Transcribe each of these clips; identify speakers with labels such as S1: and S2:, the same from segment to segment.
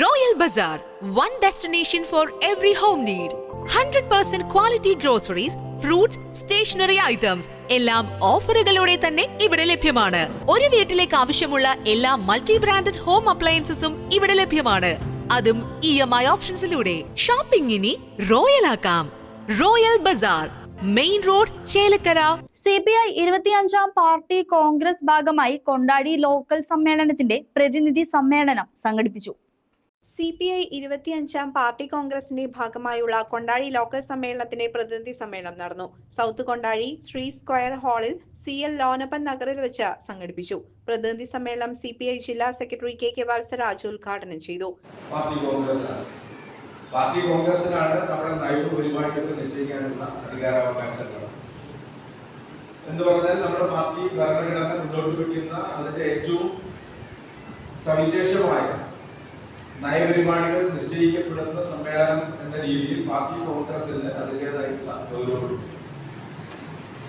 S1: royal bazaar one destination for every home need hundred percent quality groceries fruits stationery items എല്ലാം ഓഫറുകളോടെ തന്നെ ഇവിടെ ലഭ്യമാണ് ഒരു വീട്ടിലേക്ക് ആവശ്യമുള്ള എല്ലാ മൾട്ടി ബ്രാൻഡഡ് ഹോം അപ്ലയൻസസും ഇവിടെ ലഭ്യമാണ് അതും ഇ എം ഐ ഓപ്ഷൻസിലൂടെ ഷോപ്പിംഗ് ഇനി റോയൽ ആക്കാം royal bazaar main road Chelakkara
S2: C P I ഇരുപത്തിയഞ്ചാം പാർട്ടി കോൺഗ്രസ് ഭാഗമായി കൊണ്ടാടി ലോക്കൽ സമ്മേളനത്തിന്റെ പ്രതിനിധി സമ്മേളനം സംഘടിപ്പിച്ചു സി പി ഐ ഇരുപത്തിയഞ്ചാം പാർട്ടി കോൺഗ്രസിന്റെ ഭാഗമായുള്ള കൊണ്ടാഴി ലോക്കൽ സമ്മേളനത്തിന്റെ പ്രതിനിധി സമ്മേളനം നടന്നു സൗത്ത് കൊണ്ടാഴി ശ്രീ സ്ക്വയർ ഹാളിൽ സി എൽ ലോനപ്പൻ നഗറിൽ വെച്ച് സംഘടിപ്പിച്ചു പ്രതിനിധി സമ്മേളനം സി പി ഐ ജില്ലാ സെക്രട്ടറി കെ കെ വത്സരാജ് ഉദ്ഘാടനം ചെയ്തു
S3: പാർട്ടി കോൺഗ്രസാണ് പാർട്ടി കോൺഗ്രസിനാണ് നമ്മുടെ നയപരിപാടികൾക്ക് നിശ്ചയിക്കാനുള്ള അധികാരാവകാശങ്ങൾ എന്ന് പറഞ്ഞാൽ നമ്മുടെ പാർട്ടി ഭരണഘടന മുന്നോട്ട് വയ്ക്കുന്ന അതിന്റെ ഏറ്റവും സവിശേഷമായ നയപരിപാടികൾ നിശ്ചയിക്കപ്പെടുന്ന സമ്മേളനം എന്ന രീതിയിൽ പാർട്ടി കോൺഗ്രസിന് അതിൻ്റെതായിട്ടുള്ള ഗൗരവമുണ്ട്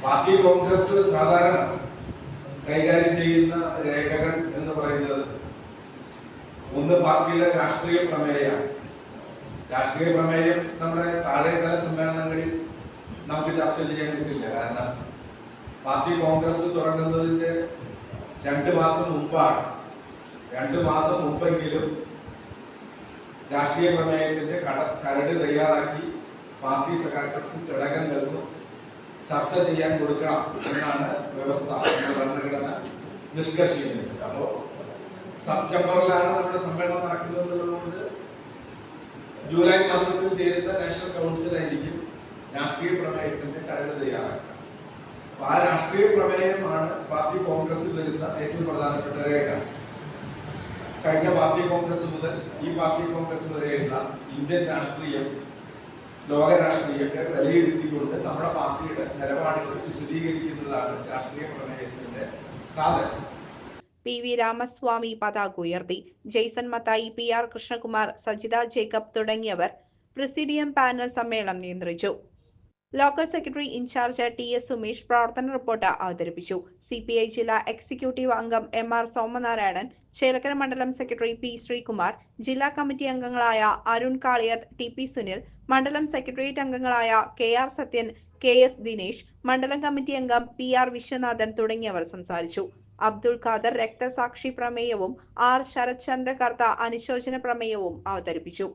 S3: പാർട്ടി കോൺഗ്രസ് സാധാരണ കൈകാര്യം ചെയ്യുന്ന രേഖകൾ എന്ന് പറയുന്നത് ഒന്ന് പാർട്ടിയുടെ രാഷ്ട്രീയ പ്രമേയമാണ് രാഷ്ട്രീയ പ്രമേയം നമ്മുടെ താഴെതല സമ്മേളനങ്ങളിൽ നമുക്ക് ചർച്ച ചെയ്യാൻ പറ്റില്ല കാരണം പാർട്ടി കോൺഗ്രസ് തുടങ്ങുന്നതിൻ്റെ രണ്ട് മാസം മുമ്പാണ് രണ്ട് മാസം മുമ്പെങ്കിലും രാഷ്ട്രീയ പ്രമേയത്തിന്റെ കട കരട് തയ്യാറാക്കി പാർട്ടി സഖാക്കൾക്കും നൽകും ചർച്ച ചെയ്യാൻ കൊടുക്കണം എന്നാണ് വ്യവസ്ഥ ഭരണഘടന നിഷ്കർഷിക്കുന്നത് അപ്പോൾ സെപ്റ്റംബറിലാണ് നമ്മുടെ സമ്മേളനം നടക്കുന്നത് എന്നുള്ളതുകൊണ്ട് ജൂലൈ മാസത്തിൽ ചേരുന്ന നാഷണൽ കൗൺസിലായിരിക്കും രാഷ്ട്രീയ പ്രമേയത്തിന്റെ കരട് തയ്യാറാക്കുക അപ്പൊ ആ രാഷ്ട്രീയ പ്രമേയമാണ് പാർട്ടി കോൺഗ്രസിൽ വരുന്ന ഏറ്റവും പ്രധാനപ്പെട്ട രേഖ കഴിഞ്ഞ പാർട്ടി കോൺഗ്രസ് മുതൽ ഈ പാർട്ടി കോൺഗ്രസ് വരെയുള്ള ഇന്ത്യൻ രാഷ്ട്രീയം ലോക രാഷ്ട്രീയത്തെ വിലയിരുത്തിക്കൊണ്ട് നമ്മുടെ പാർട്ടിയുടെ നിലപാടുകൾ വിശദീകരിക്കുന്നതാണ് രാഷ്ട്രീയ പ്രമേയത്തിന്റെ കാതൽ
S4: പി വി രാമസ്വാമി പതാക ഉയർത്തി ജെയ്സൺ മത്തായി പി ആർ കൃഷ്ണകുമാർ സജിത ജേക്കബ് തുടങ്ങിയവർ പ്രസിഡിയം പാനൽ സമ്മേളനം നിയന്ത്രിച്ചു local secretary in charge T S Sumesh പ്രവർത്തന റിപ്പോർട്ട് അവതരിപ്പിച്ചു സി പി ഐ ജില്ലാ എക്സിക്യൂട്ടീവ് അംഗം എം ആർ സോമനാരായണൻ ചേലക്കര മണ്ഡലം സെക്രട്ടറി പി ശ്രീകുമാർ ജില്ലാ കമ്മിറ്റി അംഗങ്ങളായ അരുൺ കാളിയത്ത് ടി പി സുനിൽ മണ്ഡലം സെക്രട്ടേറിയറ്റ് അംഗങ്ങളായ K R Sathyan K S Dinesh മണ്ഡലം കമ്മിറ്റി അംഗം പി ആർ വിശ്വനാഥൻ തുടങ്ങിയവർ സംസാരിച്ചു അബ്ദുൾ ഖാദർ രക്തസാക്ഷി പ്രമേയവും ആർ ശരത് ചന്ദ്ര കർത്ത അനുശോചന പ്രമേയവും അവതരിപ്പിച്ചു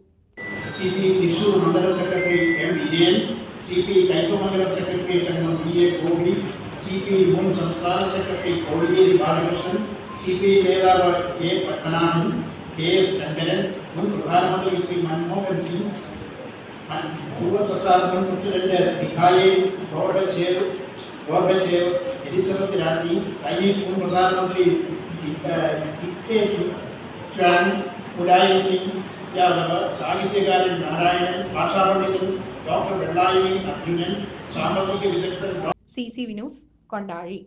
S5: सीपी कैकमंडल सेक्रेटरी कन्वन बीए गोभी सीपी मुन संस्थान सेक्रेटरी कोडियेरी बालकृष्णन सीपी मेधाव ए पटना के एस चंदरन मुन प्रधानमंत्री श्री मनमोहन सिंह और पूर्व संसार मुन प्रेसिडेंट दिखाए गौरव चेयर गौरव चेयर एलिजाबेथ राणी चाइनीज मुन प्रधानमंत्री किक्के चुआन कुडाई सिंह യാദവ് സാഹിത്യകാരൻ നാരായണൻ ഭാഷാപണ്ഡിതൻ ഡോക്ടർ വെള്ളായണി അർജുനൻ സാമ്പത്തിക വിദഗ്ധൻ
S6: സി സി വിനൂസ് കൊണ്ടാഴി